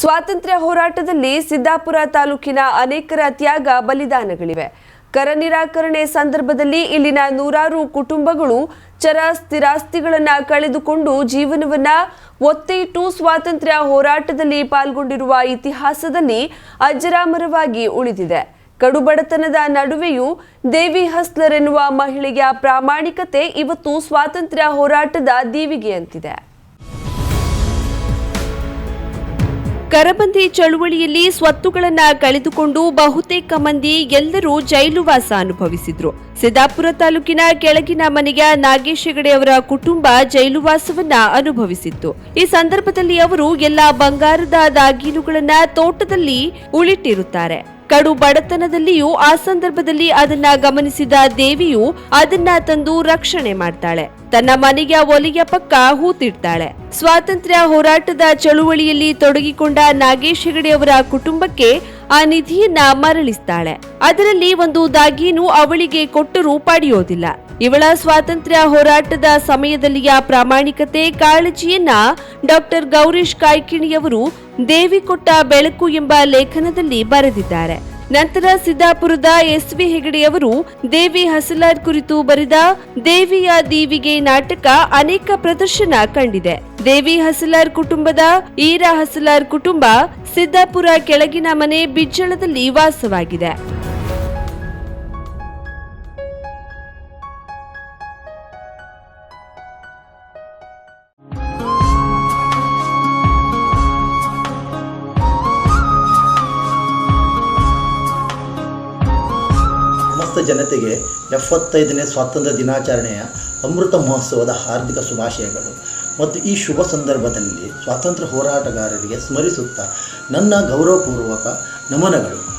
ಸ್ವಾತಂತ್ರ್ಯ ಹೋರಾಟದಲ್ಲಿ ಸಿದ್ದಾಪುರ ತಾಲೂಕಿನ ಅನೇಕರ ತ್ಯಾಗ ಬಲಿದಾನಗಳಿವೆ. ಕರ ನಿರಾಕರಣೆ ಸಂದರ್ಭದಲ್ಲಿ ಇಲ್ಲಿನ ನೂರಾರು ಕುಟುಂಬಗಳು ಚರ ಸ್ಥಿರಾಸ್ತಿಗಳನ್ನ ಕಳೆದುಕೊಂಡು ಜೀವನವನ್ನ ಒತ್ತೆಯಿಟ್ಟು ಸ್ವಾತಂತ್ರ್ಯ ಹೋರಾಟದಲ್ಲಿ ಪಾಲ್ಗೊಂಡಿರುವ ಇತಿಹಾಸದಲ್ಲಿ ಅಜರಾಮರವಾಗಿ ಉಳಿದಿದೆ. ಕಡುಬಡತನದ ನಡುವೆಯೂ ದೇವಿ ಹಸ್ಲರ್ ಎನ್ನುವ ಮಹಿಳೆಯ ಪ್ರಾಮಾಣಿಕತೆ ಇವತ್ತು ಸ್ವಾತಂತ್ರ್ಯ ಹೋರಾಟದ ದೀವಿಗೆಯಂತಿದೆ. ಕರಬಂದಿ ಚಳುವಳಿಯಲ್ಲಿ ಸ್ವತ್ತುಗಳನ್ನ ಕಳೆದುಕೊಂಡು ಬಹುತೇಕ ಮಂದಿ ಎಲ್ಲರೂ ಜೈಲುವಾಸ ಅನುಭವಿಸಿದ್ರು. ಸಿದ್ದಾಪುರ ತಾಲೂಕಿನ ಕೆಳಗಿನ ಮನೆಯ ನಾಗೇಶ್ ಹೆಗಡೆ ಅವರ ಕುಟುಂಬ ಜೈಲುವಾಸವನ್ನ ಅನುಭವಿಸಿತ್ತು. ಈ ಸಂದರ್ಭದಲ್ಲಿ ಅವರು ಎಲ್ಲಾ ಬಂಗಾರದ ದಾಗೀನುಗಳನ್ನ ತೋಟದಲ್ಲಿ ಉಳಿಟ್ಟಿರುತ್ತಾರೆ. ಕಡು ಬಡತನದಲ್ಲಿಯೂ ಆ ಸಂದರ್ಭದಲ್ಲಿ ಅದನ್ನ ಗಮನಿಸಿದ ದೇವಿಯು ಅದನ್ನ ತಂದು ರಕ್ಷಣೆ ಮಾಡ್ತಾಳೆ. ತನ್ನ ಮನೆಯ ಒಲೆಯ ಪಕ್ಕ ಹೂತಿಡ್ತಾಳೆ. ಸ್ವಾತಂತ್ರ್ಯ ಹೋರಾಟದ ಚಳುವಳಿಯಲ್ಲಿ ತೊಡಗಿಕೊಂಡ ನಾಗೇಶ್ ಹೆಗಡೆ ಅವರ ಕುಟುಂಬಕ್ಕೆ ಆ ನಿಧಿಯನ್ನ ಮರಳಿಸ್ತಾಳೆ. ಅದರಲ್ಲಿ ಒಂದು ದಾಗೀನು ಅವಳಿಗೆ ಕೊಟ್ಟರೂ ಪಡೆಯೋದಿಲ್ಲ. ಇವಳ ಸ್ವಾತಂತ್ರ್ಯ ಹೋರಾಟದ ಸಮಯದಲ್ಲಿಯ ಪ್ರಾಮಾಣಿಕತೆ, ಕಾಳಜಿಯನ್ನ ಡಾಕ್ಟರ್ ಗೌರೀಶ್ ಕಾಯ್ಕಿಣಿಯವರು ದೇವಿ ಕೊಟ್ಟ ಬೆಳಕು ಎಂಬ ಲೇಖನದಲ್ಲಿ ಬರೆದಿದ್ದಾರೆ. ನಂತರ ಸಿದ್ದಾಪುರದ ಎಸ್ ವಿ ಹೆಗಡೆಯವರು ದೇವಿ ಹಸಲಾರ್ ಕುರಿತು ಬರೆದ ದೇವಿಯ ದೀವಿಗೆ ನಾಟಕ ಅನೇಕ ಪ್ರದರ್ಶನ ಕಂಡಿದೆ. ದೇವಿ ಹಸಲಾರ್ ಕುಟುಂಬದ ಈರಾ ಹಸಲಾರ್ ಕುಟುಂಬ ಸಿದ್ದಾಪುರ ಕೆಳಗಿನ ಮನೆ ಬಿಜ್ಜಳದಲ್ಲಿ ವಾಸವಾಗಿದೆ. ಜನತೆಗೆ ಎಪ್ಪತ್ತೈದನೇ ಸ್ವಾತಂತ್ರ್ಯ ದಿನಾಚರಣೆಯ ಅಮೃತ ಮಹೋತ್ಸವದ ಹಾರ್ದಿಕ ಶುಭಾಶಯಗಳು. ಮತ್ತು ಈ ಶುಭ ಸಂದರ್ಭದಲ್ಲಿ ಸ್ವಾತಂತ್ರ್ಯ ಹೋರಾಟಗಾರರಿಗೆ ಸ್ಮರಿಸುತ್ತಾ ನನ್ನ ಗೌರವಪೂರ್ವಕ ನಮನಗಳು.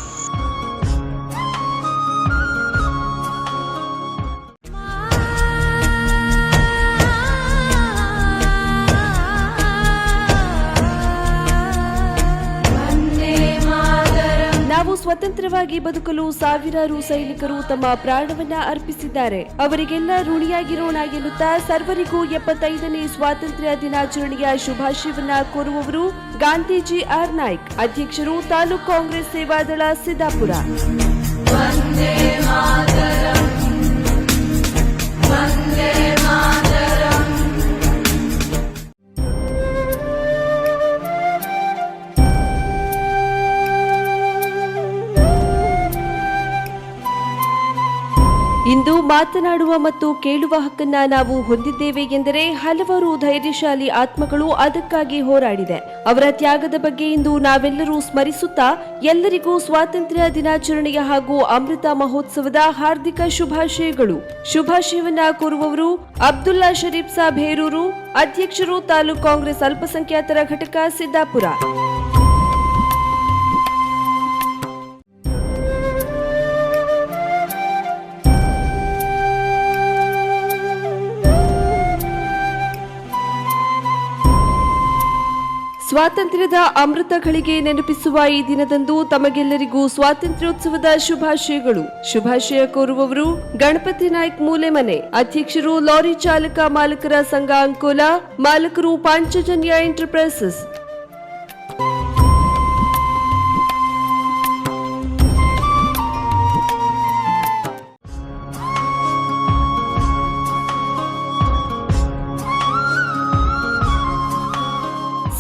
ಸ್ವತಂತ್ರವಾಗಿ ಬದುಕಲು ಸಾವಿರಾರು ಸೈನಿಕರು ತಮ್ಮ ಪ್ರಾಣವನ್ನ ಅರ್ಪಿಸಿದ್ದಾರೆ. ಅವರಿಗೆಲ್ಲ ಋಣಿಯಾಗಿರೋಣ ಎನ್ನುತ್ತಾ ಸರ್ವರಿಗೂ ಎಪ್ಪತ್ತೈದನೇ ಸ್ವಾತಂತ್ರ್ಯ ದಿನಾಚರಣೆಯ ಶುಭಾಶಯವನ್ನ ಕೋರುವವರು ಗಾಂಧೀಜಿ ಆರ್ ನಾಯ್ಕ್, ಅಧ್ಯಕ್ಷರು ತಾಲೂಕು ಕಾಂಗ್ರೆಸ್ ಸೇವಾದಳ ಸಿದ್ದಾಪುರ. ಇಂದು ಮಾತನಾಡುವ ಮತ್ತು ಕೇಳುವ ಹಕ್ಕನ್ನ ನಾವು ಹೊಂದಿದ್ದೇವೆ ಎಂದರೆ ಹಲವಾರು ಧೈರ್ಯಶಾಲಿ ಆತ್ಮಗಳು ಅದಕ್ಕಾಗಿ ಹೋರಾಡಿದೆ. ಅವರ ತ್ಯಾಗದ ಬಗ್ಗೆ ಇಂದು ನಾವೆಲ್ಲರೂ ಸ್ಮರಿಸುತ್ತಾ ಎಲ್ಲರಿಗೂ ಸ್ವಾತಂತ್ರ್ಯ ದಿನಾಚರಣೆಯ ಹಾಗೂ ಅಮೃತ ಮಹೋತ್ಸವದ ಹಾರ್ದಿಕ ಶುಭಾಶಯಗಳು. ಶುಭಾಶಯವನ್ನ ಕೋರುವವರು ಅಬ್ದುಲ್ಲಾ ಶರೀಫ್ ಸಾಬ್ ಹೇರೂರು, ಅಧ್ಯಕ್ಷರು ತಾಲೂಕು ಕಾಂಗ್ರೆಸ್ ಅಲ್ಪಸಂಖ್ಯಾತರ ಘಟಕ ಸಿದ್ದಾಪುರ. ಸ್ವಾತಂತ್ರ್ಯದ ಅಮೃತ ಘಳಿಗೆ ನೆನಪಿಸುವ ಈ ದಿನದಂದು ತಮಗೆಲ್ಲರಿಗೂ ಸ್ವಾತಂತ್ರ್ಯೋತ್ಸವದ ಶುಭಾಶಯಗಳು. ಶುಭಾಶಯ ಕೋರುವವರು ಗಣಪತಿ ನಾಯ್ಕ್ ಮೂಲೆಮನೆ. ಅಧ್ಯಕ್ಷರು ಲಾರಿ ಚಾಲಕ ಮಾಲಕರ ಸಂಘ ಅಂಕೋಲ, ಮಾಲಕರು ಪಾಂಚಜನ್ಯ ಎಂಟರ್ಪ್ರೈಸಸ್.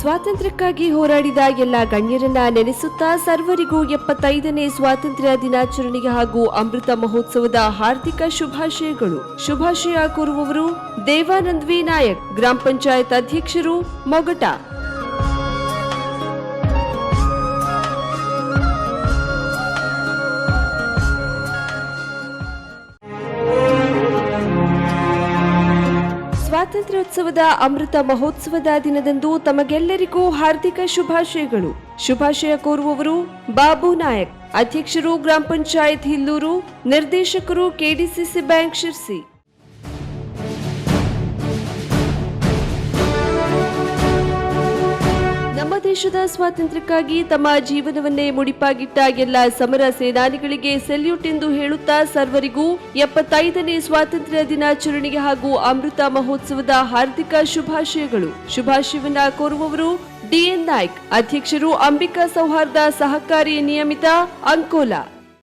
ಸ್ವಾತಂತ್ರ್ಯಕ್ಕಾಗಿ ಹೋರಾಡಿದ ಎಲ್ಲ ಗಣ್ಯರನ್ನ ನೆನೆಸುತ್ತಾ ಸರ್ವರಿಗೂ ಎಪ್ಪತ್ತೈದನೇ ಸ್ವಾತಂತ್ರ್ಯ ದಿನಾಚರಣೆಗೆ ಹಾಗೂ ಅಮೃತ ಮಹೋತ್ಸವದ ಹಾರ್ದಿಕ ಶುಭಾಶಯಗಳು. ಶುಭಾಶಯ ಕೋರುವವರು ದೇವಾನಂದ್ ವಿ ನಾಯಕ್, ಗ್ರಾಮ ಪಂಚಾಯತ್ ಅಧ್ಯಕ್ಷರು ಮೊಗಟ ಸ್ವಾತಂತ್ರ್ಯೋತ್ಸವದ ಅಮೃತ ಮಹೋತ್ಸವದ ದಿನದಂದು ತಮಗೆಲ್ಲರಿಗೂ ಹಾರ್ದಿಕ ಶುಭಾಶಯಗಳು. ಶುಭಾಶಯ ಕೋರುವವರು ಬಾಬು ನಾಯಕ್. ಅಧ್ಯಕ್ಷರು ಗ್ರಾಮ ಪಂಚಾಯತ್ ಹಿಲ್ಲೂರು, ನಿರ್ದೇಶಕರು ಕೆಡಿಸಿಸಿ ಬ್ಯಾಂಕ್ ಶಿರ್ಸಿ. ದೇಶದ ಸ್ವಾತಂತ್ರ್ಯಕ್ಕಾಗಿ ತಮ್ಮ ಜೀವನವನ್ನೇ ಮುಡಿಪಾಗಿಟ್ಟ ಎಲ್ಲ ಸಮರ ಸೇನಾನಿಗಳಿಗೆ ಸೆಲ್ಯೂಟ್ ಎಂದು ಹೇಳುತ್ತಾ ಸರ್ವರಿಗೂ ಎಪ್ಪತ್ತೈದನೇ ಸ್ವಾತಂತ್ರ್ಯ ದಿನಾಚರಣೆಗೆ ಹಾಗೂ ಅಮೃತ ಮಹೋತ್ಸವದ ಹಾರ್ದಿಕ ಶುಭಾಶಯಗಳು. ಶುಭಾಶಯವನ್ನ ಕೋರುವವರು ಡಿಎನ್ ನಾಯ್ಕ್, ಅಧ್ಯಕ್ಷರು ಅಂಬಿಕಾ ಸೌಹಾರ್ದ ಸಹಕಾರಿ ನಿಯಮಿತ ಅಂಕೋಲಾ.